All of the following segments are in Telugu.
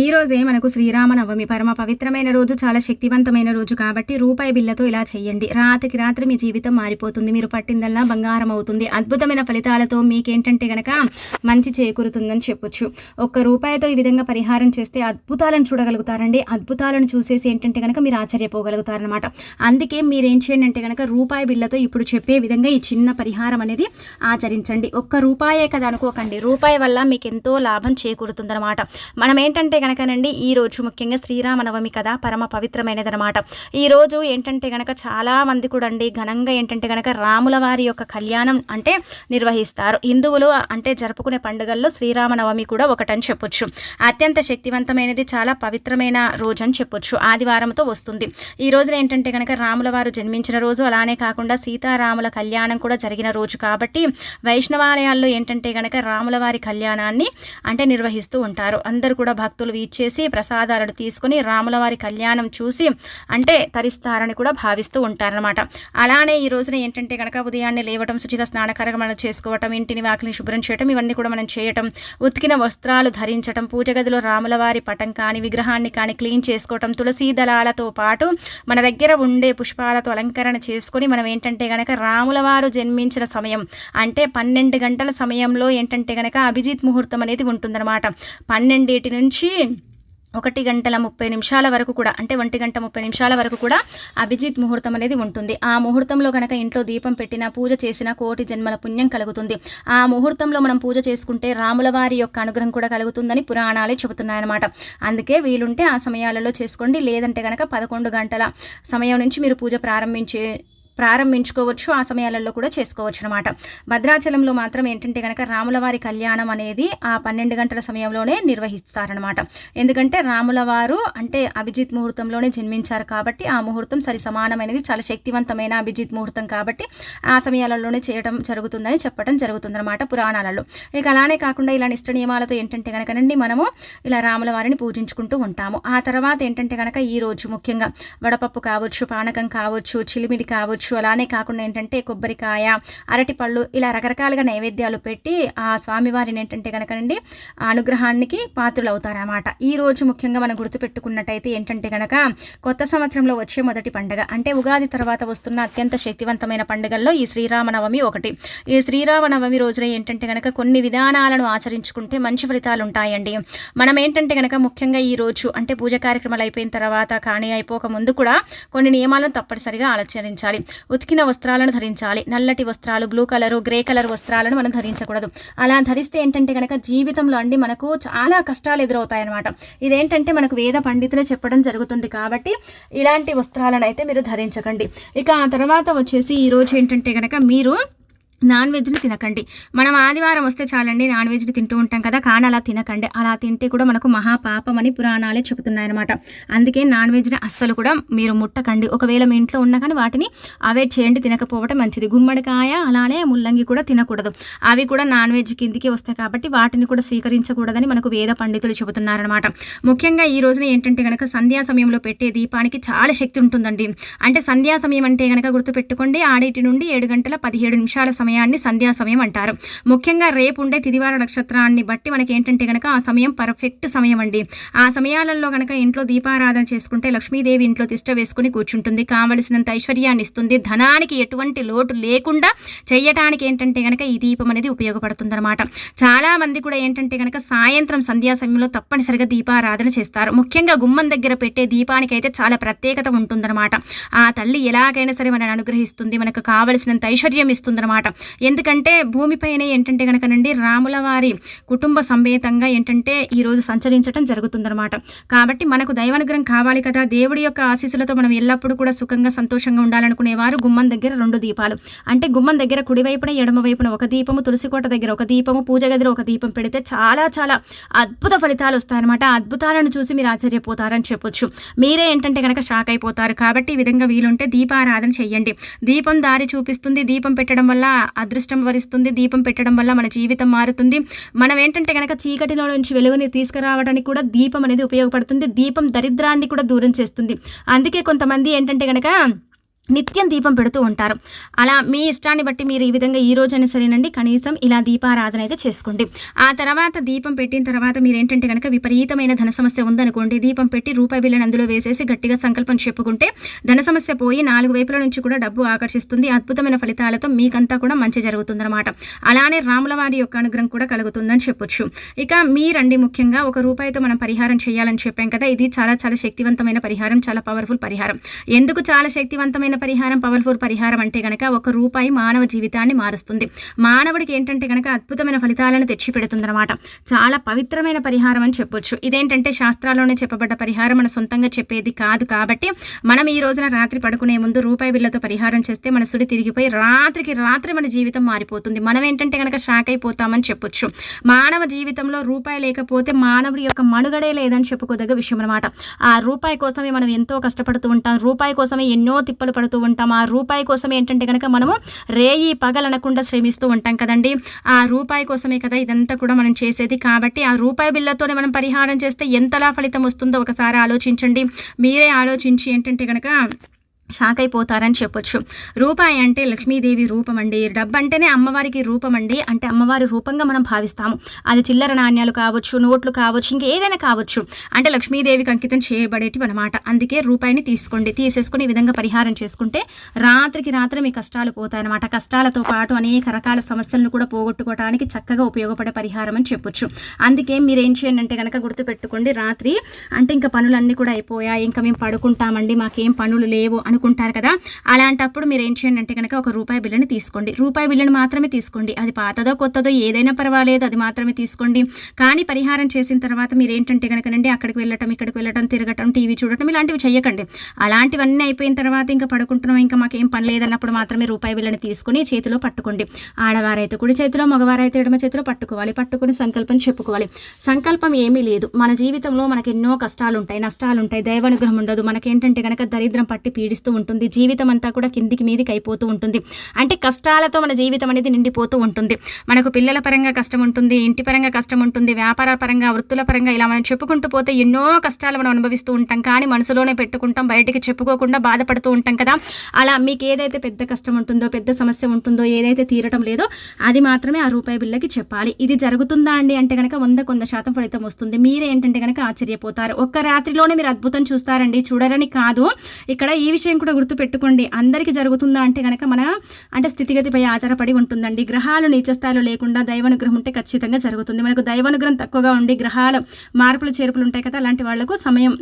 ఈ రోజే మనకు శ్రీరామనవమి పరమ పవిత్రమైన రోజు చాలా శక్తివంతమైన రోజు కాబట్టి రూపాయి బిల్లతో ఇలా చేయండి. రాత్రికి రాత్రి మీ జీవితం మారిపోతుంది. మీరు పట్టిందల్లా బంగారం అవుతుంది అద్భుతమైన ఫలితాలతో మీకేంటంటే గనక మంచి చేకూరుతుందని చెప్పొచ్చు. ఒక్క రూపాయితో ఈ విధంగా పరిహారం చేస్తే అద్భుతాలను చూడగలుగుతారండి. అద్భుతాలను చూసేసి ఏంటంటే కనుక మీరు ఆశ్చర్యపోగలుగుతారనమాట అందుకే మీరేం చేయండి అంటే కనుక రూపాయి బిల్లతో ఇప్పుడు చెప్పే విధంగా ఈ చిన్న పరిహారం అనేది ఆచరించండి. ఒక్క రూపాయే కదా అనుకోకండి. రూపాయి వల్ల మీకు ఎంతో లాభం చేకూరుతుందనమాట మనం ఏంటంటే కనుకనండి ఈ రోజు ముఖ్యంగా శ్రీరామనవమి కదా పరమ పవిత్రమైనదనమాట ఈ రోజు ఏంటంటే గనక చాలా మంది కూడా అండి ఘనంగా ఏంటంటే గనక రాముల వారి యొక్క కళ్యాణం అంటే నిర్వహిస్తారు. హిందువులు అంటే జరుపుకునే పండుగల్లో శ్రీరామనవమి కూడా ఒకటని చెప్పొచ్చు. అత్యంత శక్తివంతమైనది చాలా పవిత్రమైన రోజు అని చెప్పొచ్చు. ఆదివారంతో వస్తుంది. ఈ రోజున ఏంటంటే కనుక రాముల వారు జన్మించిన రోజు అలానే కాకుండా సీతారాముల కళ్యాణం కూడా జరిగిన రోజు కాబట్టి వైష్ణవాలయాల్లో ఏంటంటే కనుక రాముల వారి కళ్యాణాన్ని అంటే నిర్వహిస్తూ ఉంటారు. అందరూ కూడా భక్తులు ఇచ్చేసి ప్రసాదాలను తీసుకొని రాములవారి కళ్యాణం చూసి అంటే తరిస్తారని కూడా భావిస్తూ ఉంటారనమాట అలానే ఈ రోజున ఏంటంటే కనుక ఉదయాన్నే లేవటం శుచిగా స్నానకరమణ చేసుకోవటం ఇంటిని వాకిలిని శుభ్రం చేయటం ఇవన్నీ కూడా మనం చేయటం ఉతికిన వస్త్రాలు ధరించటం పూజ గదిలో రాములవారి పటం కానీ విగ్రహాన్ని కానీ క్లీన్ చేసుకోవటం తులసీ దళాలతో పాటు మన దగ్గర ఉండే పుష్పాలతో అలంకరణ చేసుకొని మనం ఏంటంటే కనుక రాములవారు జన్మించిన సమయం అంటే పన్నెండు గంటల సమయంలో ఏంటంటే గనక అభిజిత్ ముహూర్తం అనేది ఉంటుందన్నమాట. పన్నెండేటి నుంచి ఒకటి గంటల ముప్పై నిమిషాల వరకు కూడా అంటే ఒంటి గంట ముప్పై నిమిషాల వరకు కూడా అభిజిత్ ముహూర్తం అనేది ఉంటుంది. ఆ ముహూర్తంలో కనుక ఇంట్లో దీపం పెట్టిన పూజ చేసిన కోటి జన్మల పుణ్యం కలుగుతుంది. ఆ ముహూర్తంలో మనం పూజ చేసుకుంటే రాముల వారి యొక్క అనుగ్రహం కూడా కలుగుతుందని పురాణాలే చెబుతున్నాయన్నమాట. అందుకే వీలుంటే ఆ సమయాలలో చేసుకోండి. లేదంటే కనుక పదకొండు గంటల సమయం నుంచి మీరు పూజ ప్రారంభించే ప్రారంభించుకోవచ్చు. ఆ సమయాలలో కూడా చేసుకోవచ్చు అనమాట భద్రాచలంలో మాత్రం ఏంటంటే కనుక రాములవారి కళ్యాణం అనేది ఆ పన్నెండు గంటల సమయంలోనే నిర్వహిస్తారనమాట. ఎందుకంటే రాములవారు అంటే అభిజిత్ ముహూర్తంలోనే జన్మించారు కాబట్టి ఆ ముహూర్తం సరి సమానమైనది. చాలా శక్తివంతమైన అభిజిత్ ముహూర్తం కాబట్టి ఆ సమయాలలోనే చేయడం జరుగుతుందని చెప్పడం జరుగుతుందన్నమాట పురాణాలలో. ఇక అలానే కాకుండా ఇలా నిష్ట నియమాలతో ఏంటంటే కనుకనండి మనము ఇలా రాముల వారిని పూజించుకుంటూ ఉంటాము. ఆ తర్వాత ఏంటంటే కనుక ఈ రోజు ముఖ్యంగా వడపప్పు కావచ్చు పానకం కావచ్చు చిలిమిడి కావచ్చు చేసుకోవచ్చు అలానే కాకుండా ఏంటంటే కొబ్బరికాయ అరటిపళ్ళు ఇలా రకరకాలుగా నైవేద్యాలు పెట్టి ఆ స్వామివారిని ఏంటంటే కనుకనండి అనుగ్రహానికి పాత్రలు అవుతారన్నమాట ఈ రోజు ముఖ్యంగా మనం గుర్తుపెట్టుకున్నట్టయితే ఏంటంటే కనుక కొత్త సంవత్సరంలో వచ్చే మొదటి పండుగ. అంటే ఉగాది తర్వాత వస్తున్న అత్యంత శక్తివంతమైన పండుగల్లో ఈ శ్రీరామనవమి ఒకటి. ఈ శ్రీరామనవమి రోజున ఏంటంటే కనుక కొన్ని విధానాలను ఆచరించుకుంటే మంచి ఫలితాలు ఉంటాయండి మనం ఏంటంటే కనుక ముఖ్యంగా ఈ రోజు అంటే పూజ కార్యక్రమాలు అయిపోయిన తర్వాత కానీ అయిపోక ముందు కూడా కొన్ని నియమాలను తప్పనిసరిగా ఆచరించాలి. ఉతికిన వస్త్రాలను ధరించాలి. నల్లటి వస్త్రాలు బ్లూ కలరు గ్రే కలర్ వస్త్రాలను మనం ధరించకూడదు. అలా ధరిస్తే ఏంటంటే కనుక జీవితంలో అండి మనకు చాలా కష్టాలు ఎదురవుతాయి అనమాట ఇదేంటంటే మనకు వేద పండితులు చెప్పడం జరుగుతుంది కాబట్టి ఇలాంటి వస్త్రాలను అయితే మీరు ధరించకండి. ఇక ఆ తర్వాత వచ్చేసి ఈరోజు ఏంటంటే కనుక మీరు నాన్ వెజ్ని తినకండి. మనం ఆదివారం వస్తే చాలండి నాన్ వెజ్ని తింటూ ఉంటాం కదా కానీ అలా తినకండి. అలా తింటే కూడా మనకు మహాపాపం అని పురాణాలే చెబుతున్నాయన్నమాట అందుకే నాన్ వెజ్ని అస్సలు కూడా మీరు ముట్టకండి. ఒకవేళ మీ ఇంట్లో ఉన్నా కానీ వాటిని అవాయిడ్ చేయండి తినకపోవటం మంచిది. గుమ్మడికాయ అలానే ముల్లంగి కూడా తినకూడదు. అవి కూడా నాన్ వెజ్ కిందికి వస్తాయి కాబట్టి వాటిని కూడా స్వీకరించకూడదని మనకు వేద పండితులు చెబుతున్నారనమాట ముఖ్యంగా ఈ రోజున ఏంటంటే కనుక సంధ్యా సమయంలో పెట్టే దీపానికి చాలా శక్తి ఉంటుందండి. అంటే సంధ్యా సమయం అంటే కనుక గుర్తుపెట్టుకోండి ఆడిటి నుండి ఏడు గంటల పదిహేడు నిమిషాల సమయం సమయాన్ని సంధ్యా సమయం అంటారు. ముఖ్యంగా రేపు ఉండే తిదివార నక్షత్రాన్ని బట్టి మనకి ఏంటంటే కనుక ఆ సమయం పర్ఫెక్ట్ సమయం అండి ఆ సమయాలలో కనుక ఇంట్లో దీపారాధన చేసుకుంటే లక్ష్మీదేవి ఇంట్లో తిష్ట వేసుకుని కూర్చుంటుంది. కావలసినంత ఐశ్వర్యాన్ని ఇస్తుంది. ధనానికి ఎటువంటి లోటు లేకుండా చేయటానికి ఏంటంటే కనుక ఈ దీపం అనేది ఉపయోగపడుతుందన్నమాట. చాలా మంది కూడా ఏంటంటే కనుక సాయంత్రం సంధ్యా సమయంలో తప్పనిసరిగా దీపారాధన చేస్తారు. ముఖ్యంగా గుమ్మం దగ్గర పెట్టే దీపానికి అయితే చాలా ప్రత్యేకత ఉంటుందన్నమాట. ఆ తల్లి ఎలాగైనా సరే మనని అనుగ్రహిస్తుంది. మనకు కావలసినంత ఐశ్వర్యం ఇస్తుందన్నమాట. ఎందుకంటే భూమిపైన ఏంటంటే కనుకనండి రాముల వారి కుటుంబ సమేతంగా ఏంటంటే ఈరోజు సంచరించడం జరుగుతుందన్నమాట. కాబట్టి మనకు దైవానుగ్రహం కావాలి కదా. దేవుడి యొక్క ఆశీస్సులతో మనం ఎల్లప్పుడూ కూడా సుఖంగా సంతోషంగా ఉండాలనుకునేవారు గుమ్మం దగ్గర రెండు దీపాలు. అంటే గుమ్మం దగ్గర కుడివైపున ఎడమ వైపున ఒక దీపము తులసికోట దగ్గర ఒక దీపము పూజ గదిలో ఒక దీపం పెడితే చాలా చాలా అద్భుత ఫలితాలు వస్తాయన్నమాట. అద్భుతాలను చూసి మీరు ఆశ్చర్యపోతారని చెప్పొచ్చు. మీరే ఏంటంటే కనుక షాక్ అయిపోతారు. కాబట్టి ఈ విధంగా వీలుంటే దీపారాధన చేయండి దీపం దారి చూపిస్తుంది. దీపం పెట్టడం వల్ల అదృష్టం వరిస్తుంది. దీపం పెట్టడం వల్ల మన జీవితం మారుతుంది. మనం ఏంటంటే కనుక చీకటిలో నుంచి వెలుగుని తీసుకురావడానికి కూడా దీపం అనేది ఉపయోగపడుతుంది. దీపం దరిద్రాన్ని కూడా దూరం చేస్తుంది. అందుకే కొంతమంది ఏంటంటే కనుక నిత్యం దీపం పెడుతూ ఉంటారు. అలా మీ ఇష్టాన్ని బట్టి మీరు ఈ విధంగా ఈ రోజైనా సరేనండి. కనీసం ఇలా దీపారాధన అయితే చేసుకోండి. ఆ తర్వాత దీపం పెట్టిన తర్వాత మీరు ఏంటంటే కనుక విపరీతమైన ధన సమస్య ఉందనుకోండి. దీపం పెట్టి రూపాయి బిల్లని అందులో వేసేసి గట్టిగా సంకల్పం చెప్పుకుంటే ధన సమస్య పోయి నాలుగు వైపుల నుంచి కూడా డబ్బు ఆకర్షిస్తుంది. అద్భుతమైన ఫలితాలతో మీకంతా కూడా మంచి జరుగుతుందన్నమాట. అలానే రాముల వారి యొక్క అనుగ్రహం కూడా కలుగుతుందని చెప్పొచ్చు. ఇక మీరండి ముఖ్యంగా ఒక రూపాయితో మనం పరిహారం చేయాలని చెప్పాం కదా. ఇది చాలా చాలా శక్తివంతమైన పరిహారం చాలా పవర్ఫుల్ పరిహారం. ఎందుకు చాలా శక్తివంతమైన పరిహారం పవర్ఫుల్ పరిహారం అంటే గనక ఒక రూపాయి మానవ జీవితాన్ని మారుస్తుంది. మానవుడికి ఏంటంటే గనక అద్భుతమైన ఫలితాలను తెచ్చిపెడుతుందన్నమాట. చాలా పవిత్రమైన పరిహారం అని చెప్పొచ్చు. ఇదేంటంటే శాస్త్రాల్లోనే చెప్పబడ్డ పరిహారం మన సొంతంగా చెప్పేది కాదు కాబట్టి మనం ఈ రోజున రాత్రి పడుకునే ముందు రూపాయి బిళ్ళతో పరిహారం చేస్తే మన సుడి తిరిగిపోయి రాత్రికి రాత్రి మన జీవితం మారిపోతుంది. మనం ఏంటంటే గనక షాక్ అయిపోతామని చెప్పొచ్చు. మానవ జీవితంలో రూపాయి లేకపోతే మానవుడి యొక్క మనుగడే లేదని చెప్పుకోదగ్గ విషయం అనమాట ఆ రూపాయి కోసమే మనం ఎంతో కష్టపడుతూ ఉంటాం. రూపాయి కోసమే ఎన్నో తిప్పలు పడుతూ ఉంటాం. ఆ రూపాయి కోసం ఏంటంటే కనుక మనము రేయి పగలనకుండా శ్రమిస్తూ ఉంటాం కదండి. ఆ రూపాయి కోసమే కదా ఇదంతా కూడా మనం చేసేది. కాబట్టి ఆ రూపాయి బిల్లతోనే మనం పరిహారం చేస్తే ఎంతలా ఫలితం వస్తుందో ఒకసారి ఆలోచించండి. మీరే ఆలోచించి ఏంటంటే కనుక షాక్ అయిపోతారని చెప్పొచ్చు. రూపాయి అంటే లక్ష్మీదేవి రూపం అండి. డబ్బు అంటేనే అమ్మవారికి రూపం అండి. అంటే అమ్మవారి రూపంగా మనం భావిస్తాము. అది చిల్లర నాణ్యాలు కావచ్చు నోట్లు కావచ్చు ఇంకా ఏదైనా కావచ్చు. అంటే లక్ష్మీదేవికి అంకితం చేయబడేటివి అనమాట అందుకే రూపాయిని తీసుకోండి. తీసేసుకుని ఈ విధంగా పరిహారం చేసుకుంటే రాత్రికి రాత్రి మీ కష్టాలు పోతాయన్నమాట. కష్టాలతో పాటు అనేక రకాల సమస్యలను కూడా పోగొట్టుకోవడానికి చక్కగా ఉపయోగపడే పరిహారం అని చెప్పొచ్చు. అందుకే మీరు ఏం చేయండి అంటే కనుక గుర్తుపెట్టుకోండి. రాత్రి అంటే ఇంకా పనులన్నీ కూడా అయిపోయాయి. ఇంకా మేము పడుకుంటామండి. మాకేం పనులు లేవు అనుకుంటారు కదా? అలాంటప్పుడు మీరు ఏం చేయండి అంటే కనుక ఒక రూపాయి బిల్లుని తీసుకోండి. రూపాయి బిల్లుని మాత్రమే తీసుకోండి. అది పాతదో కొత్తదో ఏదైనా పర్వాలేదు అది మాత్రమే తీసుకోండి. కానీ పరిహారం చేసిన తర్వాత మీరు ఏంటంటే కనుకనండి అక్కడికి వెళ్ళటం ఇక్కడికి వెళ్ళటం తిరగటం టీవీ చూడటం ఇలాంటివి చేయకండి అలాంటివన్నీ అయిపోయిన తర్వాత ఇంకా పడుకుంటున్నాం ఇంకా మాకు ఏం పని లేదన్నప్పుడు మాత్రమే రూపాయి బిల్లుని తీసుకొని చేతిలో పట్టుకోండి. ఆడవారైతే కుడి చేతిలో మగవారైతే ఎడమ చేతిలో పట్టుకోవాలి. పట్టుకుని సంకల్పం చెప్పుకోవాలి. సంకల్పం ఏమీ లేదు. మన జీవితంలో మనకు ఎన్నో కష్టాలు ఉంటాయి నష్టాలు ఉంటాయి దైవానుగ్రహం ఉండదు. మనకేంటంటే కనుక దరిద్రం పట్టి పీడిస్తూ ఉంటుంది. జీవితం అంతా కూడా కిందికి మీదికి అయిపోతూ ఉంటుంది. అంటే కష్టాలతో మన జీవితం అనేది నిండిపోతూ ఉంటుంది. మనకు పిల్లల పరంగా కష్టం ఉంటుంది ఇంటి పరంగా కష్టం ఉంటుంది వ్యాపార పరంగా వృత్తుల పరంగా ఇలా మనం చెప్పుకుంటూ పోతే ఎన్నో కష్టాలు మనం అనుభవిస్తూ ఉంటాం. కానీ మనసులోనే పెట్టుకుంటాం బయటికి చెప్పుకోకుండా బాధపడుతూ ఉంటాం కదా. అలా మీకు ఏదైతే పెద్ద కష్టం ఉంటుందో పెద్ద సమస్య ఉంటుందో ఏదైతే తీరటం లేదో అది మాత్రమే ఆ రూపాయి బిల్లకి చెప్పాలి. ఇది జరుగుతుందా అండి అంటే కనుక వంద కొంద శాతం ఫలితం వస్తుంది. మీరేంటంటే కనుక ఆశ్చర్యపోతారు. ఒక్క రాత్రిలోనే మీరు అద్భుతం చూస్తారండి. చూడరని కాదు. ఇక్కడ ఈ విషయం కూడా గుర్తుపెట్టుకోండి. అందరికీ జరుగుతుందా అంటే కనుక మన అంటే స్థితిగతిపై ఆధారపడి ఉంటుందండి. గ్రహాలు నీచస్థాయిలో లేకుండా దైవానుగ్రహం ఉంటే ఖచ్చితంగా జరుగుతుంది. మనకు దైవానుగ్రహం తక్కువగా ఉండి గ్రహాల మార్పులు చేర్పులు ఉంటాయి కదా అలాంటి వాళ్ళకు సమయం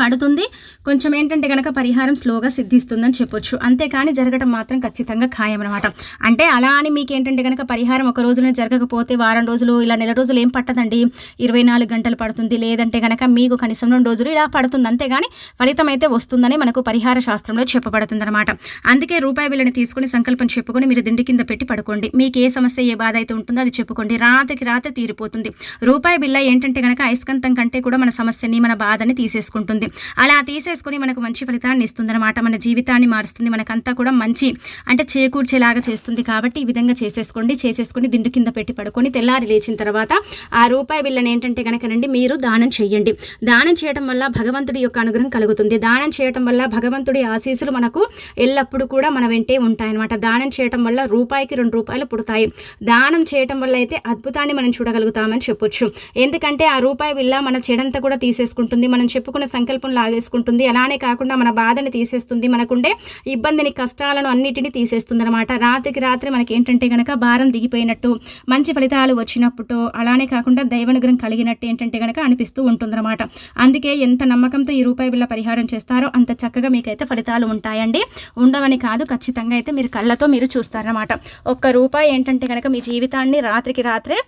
పడుతుంది. కొంచెం ఏంటంటే కనుక పరిహారం స్లోగా సిద్ధిస్తుందని చెప్పొచ్చు. అంతేకాని జరగడం మాత్రం ఖచ్చితంగా ఖాయం అనమాట అంటే అలా అని మీకు ఏంటంటే కనుక పరిహారం ఒక రోజునే జరగకపోతే వారం రోజులు ఇలా నెల రోజులు ఏం పట్టదండి. ఇరవై నాలుగు గంటలు పడుతుంది. లేదంటే కనుక మీకు కనీసం రెండు రోజులు ఇలా పడుతుంది. అంతేగాని ఫలితం అయితే వస్తుందని మనకు పరిహార శాస్త్రంలో చెప్పబడుతుంది అనమాట అందుకే రూపాయి బిల్లని తీసుకుని సంకల్పం చెప్పుకొని మీరు దిండి కింద పెట్టి పడుకోండి. మీకు ఏ సమస్య ఏ బాధ అయితే ఉంటుందో అది చెప్పుకోండి. రాత్రికి రాత్రి తీరిపోతుంది. రూపాయి బిల్ల ఏంటంటే కనుక అయస్కంతం కంటే కూడా మన సమస్యని మన బాధని తీసేసుకుంటుంది. అలా తీసేసుకొని మనకు మంచి ఫలితాన్ని ఇస్తుందన్నమాట. మన జీవితాన్ని మారుస్తుంది. మనకంతా కూడా మంచి అంటే చేకూర్చేలాగా చేస్తుంది కాబట్టి ఈ విధంగా చేసేసుకోండి. చేసేసుకొని దిండు కింద పెట్టి పడుకొని తెల్లారి లేచిన తర్వాత ఆ రూపాయి బిల్లని ఏంటంటే కనుకనండి మీరు దానం చేయండి. దానం చేయడం వల్ల భగవంతుడి యొక్క అనుగ్రహం కలుగుతుంది. దానం చేయడం వల్ల భగవంతుడి ఆశీస్సులు మనకు ఎల్లప్పుడూ కూడా మన వెంటే ఉంటాయన్నమాట. దానం చేయడం వల్ల రూపాయికి రెండు రూపాయలు పుడతాయి. దానం చేయడం వల్ల అయితే అద్భుతాన్ని మనం చూడగలుగుతామని చెప్పొచ్చు. ఎందుకంటే ఆ రూపాయి బిల్ల మన చెడంతా కూడా తీసేసుకుంటుంది. మనం చెప్పుకున్న సంఖ్య సంకల్పం లాగేసుకుంటుంది. అలానే కాకుండా మన బాధని తీసేస్తుంది. మనకుండే ఇబ్బందిని కష్టాలను అన్నిటిని తీసేస్తుంది అనమాట రాత్రికి రాత్రి మనకి ఏంటంటే కనుక భారం దిగిపోయినట్టు మంచి ఫలితాలు వచ్చినప్పుడు అలానే కాకుండా దైవనుగ్రహం కలిగినట్టు ఏంటంటే కనుక అనిపిస్తూ ఉంటుందన్నమాట. అందుకే ఎంత నమ్మకంతో ఈ రూపాయి బిల్ల పరిహారం చేస్తారో అంత చక్కగా మీకైతే ఫలితాలు ఉంటాయండి. ఉండవని కాదు ఖచ్చితంగా అయితే మీరు కళ్ళతో మీరు చూస్తారనమాట ఒక్క రూపాయి ఏంటంటే కనుక మీ జీవితాన్ని రాత్రికి రాత్రే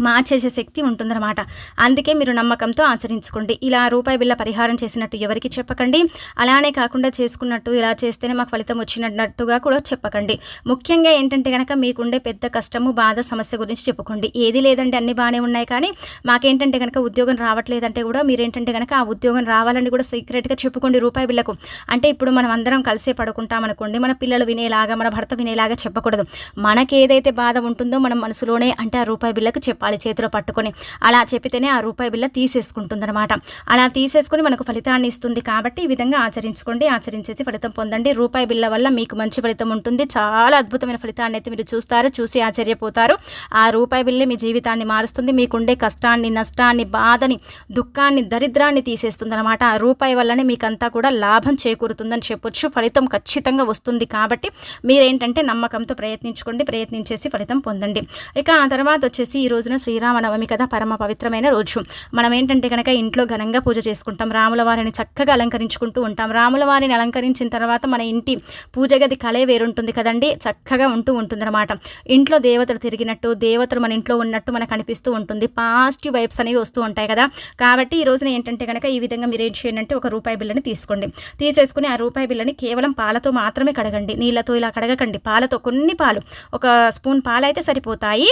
మార్చేసే శక్తి ఉంటుందన్నమాట. అందుకే మీరు నమ్మకంతో ఆచరించుకోండి. ఇలా రూపాయి బిల్ల పరిహారం చేసినట్టు ఎవరికి చెప్పకండి. అలానే కాకుండా చేసుకున్నట్టు ఇలా చేస్తేనే మాకు ఫలితం వచ్చినట్టుగా కూడా చెప్పకండి. ముఖ్యంగా ఏంటంటే కనుక మీకుండే పెద్ద కష్టము బాధ సమస్య గురించి చెప్పుకోండి. ఏది లేదండి అన్ని బాగానే ఉన్నాయి కానీ మాకేంటంటే కనుక ఉద్యోగం రావట్లేదంటే కూడా మీరేంటంటే కనుక ఆ ఉద్యోగం రావాలని కూడా సీక్రెట్గా చెప్పుకోండి రూపాయి బిల్లకు అంటే ఇప్పుడు మనం అందరం కలిసే పడుకుంటాం అనుకోండి మన పిల్లలు వినేలాగా మన భర్త వినేలాగా చెప్పకూడదు. మనకి ఏదైతే బాధ ఉంటుందో మనం మనసులోనే అంటే ఆ రూపాయి బిల్లకు చెప్పాలి. చెప్పాలి చేతిలో పట్టుకొని అలా చెప్పితేనే ఆ రూపాయి బిల్ల తీసేసుకుంటుందన్నమాట. అలా తీసేసుకొని మనకు ఫలితాన్ని ఇస్తుంది కాబట్టి ఈ విధంగా ఆచరించుకోండి ఆచరించేసి ఫలితం పొందండి. రూపాయి బిల్ల వల్ల మీకు మంచి ఫలితం ఉంటుంది. చాలా అద్భుతమైన ఫలితాన్ని అయితే మీరు చూస్తారు చూసి ఆశ్చర్యపోతారు. ఆ రూపాయి బిల్లే మీ జీవితాన్ని మారుస్తుంది. మీకుండే కష్టాన్ని నష్టాన్ని బాధని దుఃఖాన్ని దరిద్రాన్ని తీసేస్తుంది అనమాట ఆ రూపాయి వల్లనే మీకంతా కూడా లాభం చేకూరుతుందని చెప్పొచ్చు. ఫలితం ఖచ్చితంగా వస్తుంది కాబట్టి మీరేంటంటే నమ్మకంతో ప్రయత్నించుకోండి ప్రయత్నించేసి ఫలితం పొందండి. ఇక ఆ తర్వాత వచ్చేసి ఈ రోజున శ్రీరామనవమి కదా పరమ పవిత్రమైన రోజు. మనం ఏంటంటే కనుక ఇంట్లో ఘనంగా పూజ చేసుకుంటాం రాముల వారిని చక్కగా అలంకరించుకుంటూ ఉంటాం. రాముల వారిని అలంకరించిన తర్వాత మన ఇంటి పూజ గది కళే వేరుంటుంది కదండి చక్కగా ఉంటూ ఉంటుందన్నమాట. ఇంట్లో దేవతలు తిరిగినట్టు దేవతలు మన ఇంట్లో ఉన్నట్టు మనకు అనిపిస్తూ ఉంటుంది. పాజిటివ్ వైబ్స్ అనేవి వస్తూ ఉంటాయి కదా. కాబట్టి ఈ రోజున ఏంటంటే కనుక ఈ విధంగా మీరు ఏం చేయండి అంటే ఒక రూపాయి బిల్లని తీసుకోండి. తీసేసుకుని ఆ రూపాయి బిల్లని కేవలం పాలతో మాత్రమే కడగండి. నీళ్ళతో ఇలా కడగకండి. పాలతో కొన్ని పాలు. ఒక స్పూన్ పాలు అయితే సరిపోతాయి.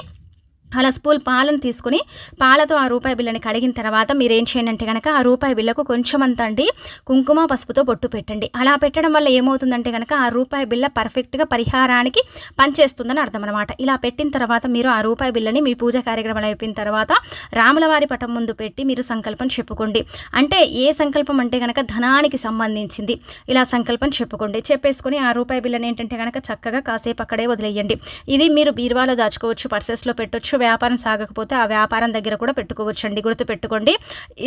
అలా స్పూల్ పాలను తీసుకుని పాలతో ఆ రూపాయి బిళ్ళని కడిగిన తర్వాత మీరు ఏం చేయండి అంటే కనుక ఆ రూపాయి బిళ్ళకు కొంచెం అంత అండి కుంకుమ పసుపుతో బొట్టు పెట్టండి. అలా పెట్టడం వల్ల ఏమవుతుందంటే కనుక ఆ రూపాయి బిళ్ళ పర్ఫెక్ట్గా పరిహారానికి పనిచేస్తుందని అర్థం అనమాట ఇలా పెట్టిన తర్వాత మీరు ఆ రూపాయి బిళ్ళని మీ పూజ కార్యక్రమాలు అయిపోయిన తర్వాత రాములవారి పటం ముందు పెట్టి మీరు సంకల్పం చెప్పుకోండి. అంటే ఏ సంకల్పం అంటే కనుక ధనానికి సంబంధించింది. ఇలా సంకల్పం చెప్పుకోండి. చెప్పేసుకుని ఆ రూపాయి బిళ్ళని ఏంటంటే కనుక చక్కగా కాసేపు అక్కడే వదిలేయండి. ఇది మీరు బీరువాలో దాచుకోవచ్చు పర్సెస్లో పెట్టొచ్చు వ్యాపారం సాగకపోతే ఆ వ్యాపారం దగ్గర కూడా పెట్టుకోవచ్చండి. గుర్తు పెట్టుకోండి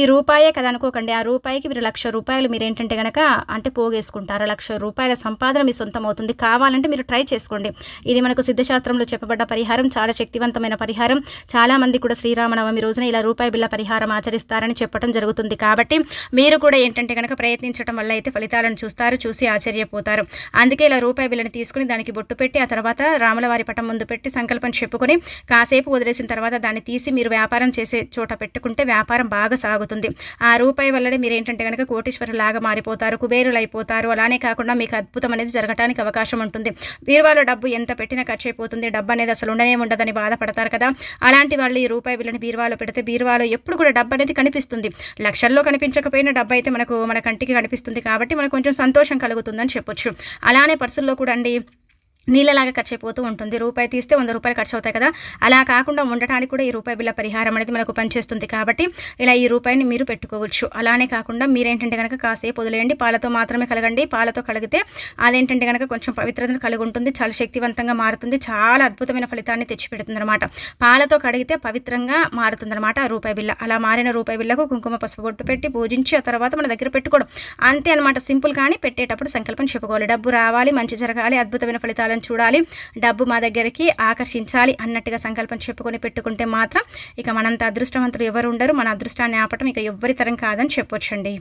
ఈ రూపాయే కదా అనుకోకండి. ఆ రూపాయికి మీరు లక్ష రూపాయలు మీరు ఏంటంటే కనుక అంటే పోగేసుకుంటారు. లక్ష రూపాయల సంపాదన మీ సొంతం అవుతుంది కావాలంటే మీరు ట్రై చేసుకోండి. ఇది మనకు సిద్ధశాస్త్రంలో చెప్పబడ్డ పరిహారం చాలా శక్తివంతమైన పరిహారం. చాలా మంది కూడా శ్రీరామనవమి రోజున ఇలా రూపాయి బిల్ల పరిహారం ఆచరిస్తారని చెప్పడం జరుగుతుంది. కాబట్టి మీరు కూడా ఏంటంటే కనుక ప్రయత్నించడం వల్ల అయితే ఫలితాలను చూస్తారు చూసి ఆశ్చర్యపోతారు. అందుకే ఇలా రూపాయి బిల్లని తీసుకుని దానికి బొట్టు పెట్టి ఆ తర్వాత రాములవారి పటం ముందు పెట్టి సంకల్పం చెప్పుకొని కాసేపు వదిలేసిన తర్వాత దాన్ని తీసి మీరు వ్యాపారం చేసే చోట పెట్టుకుంటే వ్యాపారం బాగా సాగుతుంది. ఆ రూపాయి వల్లనే మీరు ఏంటంటే కనుక కోటీశ్వరులాగా మారిపోతారు కుబేరులు అయిపోతారు అలానే కాకుండా మీకు అద్భుతం అనేది జరగడానికి అవకాశం ఉంటుంది. బీరువాలో డబ్బు ఎంత పెట్టినా ఖర్చు అయిపోతుంది డబ్బు అనేది అసలు ఉండనే ఉండదని బాధపడతారు కదా. అలాంటి వాళ్ళు ఈ రూపాయి విలువని బీరువాలో పెడితే బీరువాలో ఎప్పుడు కూడా డబ్బు అనేది కనిపిస్తుంది. లక్షల్లో కనిపించకపోయినా డబ్బు అయితే మనకు మన కంటికి కనిపిస్తుంది కాబట్టి మనకు కొంచెం సంతోషం కలుగుతుందని చెప్పొచ్చు. అలానే పర్సుల్లో కూడా అండి నీళ్ళలాగా ఖర్చు అయిపోతూ ఉంటుంది. రూపాయి తీస్తే వంద రూపాయలు ఖర్చు అవుతాయి కదా. అలా కాకుండా ఉండటానికి కూడా ఈ రూపాయి బిల్ల పరిహారం అనేది మనకు పనిచేస్తుంది కాబట్టి ఇలా ఈ రూపాయిని మీరు పెట్టుకోవచ్చు. అలానే కాకుండా మీరేంటంటే కనుక కాసేపు వదిలేయండి. పాలతో మాత్రమే కలగండి. పాలతో కలిగితే అదేంటంటే కనుక కొంచెం పవిత్రతను కలిగి ఉంటుంది చాలా శక్తివంతంగా మారుతుంది. చాలా అద్భుతమైన ఫలితాన్ని తెచ్చిపెడుతుంది అనమాట పాలతో కడిగితే పవిత్రంగా మారుతుంది అనమాట ఆ రూపాయి బిల్ల అలా మారిన రూపాయి బిల్లకు కుంకుమ పసుపు బొట్టు పెట్టి పూజించి ఆ తర్వాత మన దగ్గర పెట్టుకోవడం. అంతే అనమాట సింపుల్ కానీ పెట్టేటప్పుడు సంకల్పం చెప్పుకోవాలి. డబ్బు రావాలి మంచి జరగాలి అద్భుతమైన ఫలితాలను చూడాలి. డబ్బు మా దగ్గరికి ఆకర్షించాలి అన్నట్టుగా సంకల్పం చెప్పుకొని పెట్టుకుంటే మాత్రం ఇక మనంత అదృష్టవంతులు ఎవరు ఉండరు మన అదృష్టాన్ని ఆపటం ఇక ఎవ్వరి తరం కాదని చెప్పొచ్చండి.